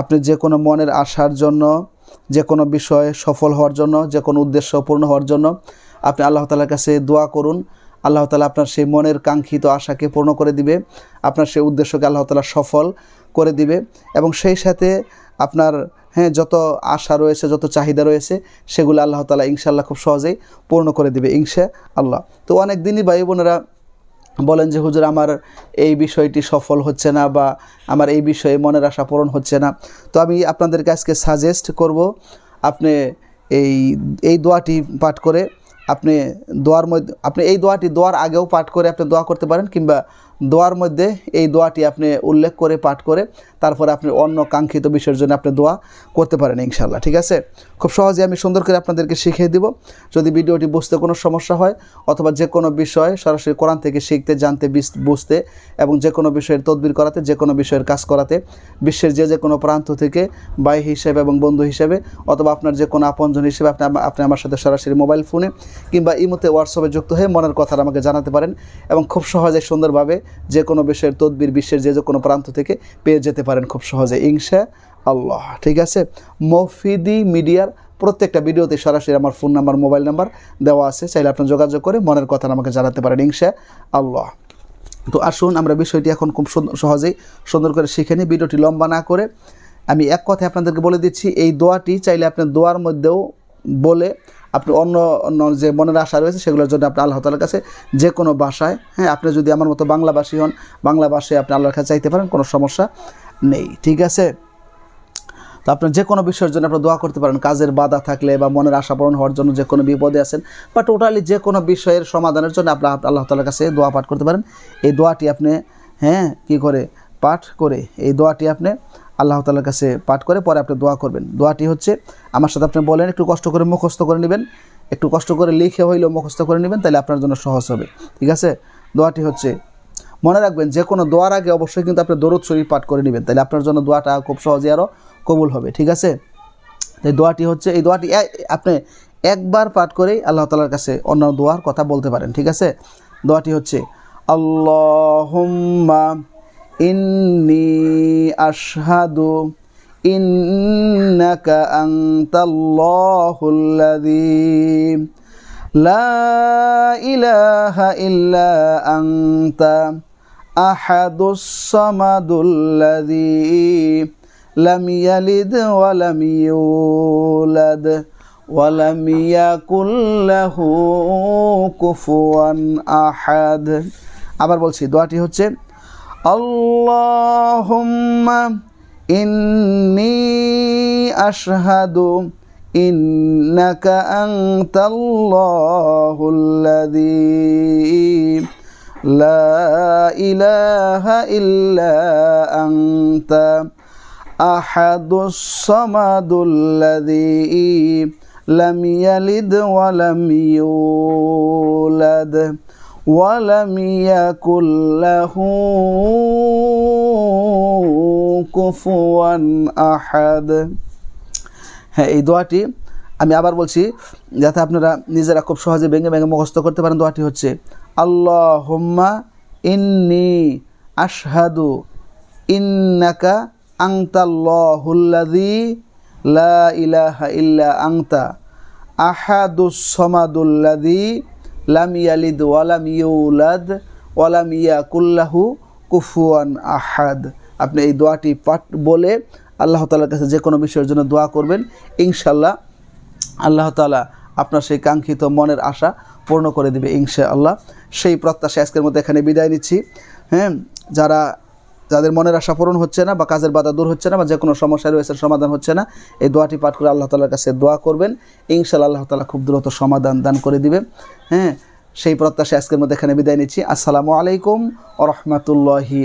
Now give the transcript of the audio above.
আপনি যে কোনো মনের আশার জন্য, যে কোনো বিষয়ে সফল হওয়ার জন্য, যে কোনো উদ্দেশ্য পূর্ণ হওয়ার জন্য আপনি আল্লাহ তালার কাছে দোয়া করুন। আল্লাহ তালা আপনার সেই মনের কাঙ্ক্ষিত আশাকে পূর্ণ করে দিবে, আপনার সেই উদ্দেশ্যকে আল্লাহ তালা সফল করে দিবে এবং সেই সাথে আপনার হ্যাঁ যত আশা রয়েছে, যত চাহিদা রয়েছে, সেগুলো আল্লাহ তালা ইনশাআল্লাহ খুব সহজেই পূর্ণ করে দিবে ইনশা আল্লাহ। তো অনেক দিনই ভাই বোনেরা বলেন যে, হুজুর, আমার এই বিষয়টি সফল হচ্ছে না বা আমার এই বিষয়ে মনের আশা পূরণ হচ্ছে না। তো আমি আপনাদেরকে আজকে সাজেস্ট করব, আপনি এই এই দোয়াটি পাঠ করে, আপনি দোয়ার মধ্যে, আপনি এই দোয়াটি দোয়ার আগেও পাঠ করে আপনি দোয়া করতে পারেন কিংবা দোয়ার মধ্যে এই দোয়াটি আপনি উল্লেখ করে, পাঠ করে, তারপরে আপনি অন্য কাঙ্ক্ষিত বিষয়ের জন্য আপনি দোয়া করতে পারেন ইনশাল্লাহ ঠিক আছে? খুব সহজে আমি সুন্দর করে আপনাদেরকে শিখিয়ে দিব। যদি ভিডিওটি বুঝতে কোনো সমস্যা হয় অথবা যে কোনো বিষয় সরাসরি কোরআন থেকে শিখতে, জানতে বুঝতে এবং যে কোনো বিষয়ের তদবির করাতে, যে কোনো বিষয়ের কাজ করাতে, বিশ্বের যে যে কোনো প্রান্ত থেকে ভাই হিসেবে এবং বন্ধু হিসেবে অথবা আপনার যে কোনো আপনজন হিসেবে আপনি আপনি আমার সাথে সরাসরি মোবাইল ফোনে কিংবা ইমোতে, হোয়াটসঅ্যাপে যুক্ত হয়ে মনের কথাটা আমাকে জানাতে পারেন এবং খুব সহজে সুন্দরভাবে যে কোনো বিষয়ের তদবির বিশ্বের যে যে কোনো প্রান্ত থেকে পেয়ে যেতে পারেন খুব সহজে, ইনশা আল্লাহ। ঠিক আছে? মফিদি মিডিয়ার প্রত্যেকটা ভিডিওতে সরাসরি আমার ফোন নাম্বার, মোবাইল নাম্বার দেওয়া আছে, চাইলে আপনার যোগাযোগ করে মনের কথা আমাকে জানাতে পারেন, ইনশা আল্লাহ। তো আসুন, আমরা বিষয়টি এখন খুব সহজেই সুন্দর করে শিখে নিই। ভিডিওটি লম্বা না করে আমি এক কথায় আপনাদেরকে বলে দিচ্ছি, এই দোয়াটি চাইলে আপনি দোয়ার মধ্যেও বলে আপনি অন্য অন্য যে মনের আশা রয়েছে সেগুলোর জন্য আপনি আল্লাহ তালার কাছে যে কোনো ভাষায় হ্যাঁ আপনি যদি আমার মতো বাংলাভাষী হন বাংলা ভাষায় আপনি আল্লাহর কাছে চাইতে পারেন, কোনো সমস্যা নেই, ঠিক আছে? তো আপনার যে কোনো বিষয়ের জন্য আপনি দোয়া করতে পারেন, কাজের বাধা থাকলে বা মনের আশা পূরণ হওয়ার জন্য যে কোনো বিপদে আছেন, বা টোটালি যে কোনো বিষয়ের সমাধানের জন্য আপনি আল্লাহ তালার কাছে দোয়া পাঠ করতে পারেন, এই দোয়াটি আপনি হ্যাঁ কি করে? পাঠ করে, এই দোয়াটি আপনি আল্লাহ তালার কাছে পাঠ করে, পরে আপনি দোয়া করবেন। দোয়াটি হচ্ছে, আমার সাথে আপনি বলেন, একটু কষ্ট করে মুখস্থ করে নেবেন। একটু কষ্ট করে লিখে হইলেও মুখস্থ করে নেবেন তাহলে আপনার জন্য সহজ হবে। ঠিক আছে? দোয়াটি হচ্ছে, মনে রাখবেন, যে কোনো দোয়ার আগে অবশ্যই কিন্তু আপনি দরুদ শরীফ পাঠ করে নেবেন। তাহলে আপনার জন্য দোয়াটা খুব সহজে আরও কবুল হবে। ঠিক আছে? এই দোয়াটি হচ্ছে, এই দোয়াটি আপনি একবার পাঠ করেই আল্লাহ তালার কাছে অন্য দোয়ার কথা বলতে পারেন। ঠিক আছে? দোয়াটি হচ্ছে, আল্লাহুম্মা ইন্নি আশহাদু ইন্নাকা আনতাল্লাহুল্লাযী লা ইলাহা ইল্লা আনতা আহাদুস সামাদুল্লাযী লাম ইয়ালিদ ওয়া লাম ইউলাদ ওয়া ইয়াকুল লাহু কুফুয়ান আহাদ। আবার বলছি, দোয়াটি হচ্ছে اللهم إني أشهد إنك أنت الله الذي لا إله إلا أنت أحد الصمد الذي لم يلد ولم يولد ولم يكن له كفوا أحد হ্যাঁ এই দোয়াটি আমি আবার বলছি যাতে আপনারা নিজেরা খুব সহজে ভেঙে ভেঙে মুখস্থ করতে পারেন দোয়াটি হচ্ছে আল্লাহ হোম্মা ইন্নি আশহাদু ইন্নাকা আংতাল্লাহুল্লাদি লা ইলাহা ইল্লা আংতা আহাদুস সমাদুল্লাদি লাম ইয়ালিদ ওয়ালাম ইউলাদ ওয়ালাম ইয়াকুল্লাহু কুফুয়ান আহাদ। আপনি এই দোয়াটি পাঠ বলে আল্লাহ তালার কাছে যে কোনো বিষয়ের জন্য দোয়া করবেন। ইনশাল্লাহ আল্লাহ তালা আপনার সেই কাঙ্ক্ষিত মনের আশা পূর্ণ করে দিবে ইনশা আল্লাহ সেই প্রত্যাশা আজকের মতো এখানে বিদায় নিচ্ছি। হ্যাঁ যারা যাদের মনের আশা পূরণ হচ্ছে না বা কাজের বাধা দূর হচ্ছে না বা যে কোনো সমস্যা রয়েছে সমাধান হচ্ছে না, এই দোয়াটি পাঠ করে আল্লাহ তালার কাছে দোয়া করবেন। ইনশাল্লাহ আল্লাহ তালা খুব দ্রুত সমাধান দান করে দিবে। হ্যাঁ সেই প্রত্যাশা আজকের মধ্যে এখানে বিদায় নিচ্ছি। আসসালামু আলাইকুম ও রহমতুল্লাহি